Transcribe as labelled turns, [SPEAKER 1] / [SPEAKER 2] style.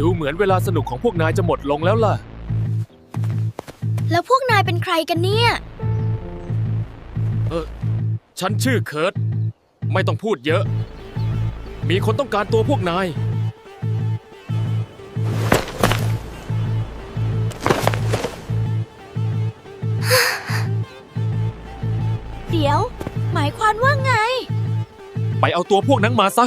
[SPEAKER 1] ดูเหมือนเวลาสนุกของพวกนายจะหมดลงแล้วล่ะ
[SPEAKER 2] แล้วพวกนายเป็นใครกันเนี่ย เออ
[SPEAKER 1] ฉันชื่อเคิร์ตไม่ต้องพูดเยอะ มีคนต้องการตัวพวกนาย
[SPEAKER 2] เดี๋ยว หมายความว่าไง
[SPEAKER 1] ไปเอาตัวพวกนั้นมาซะ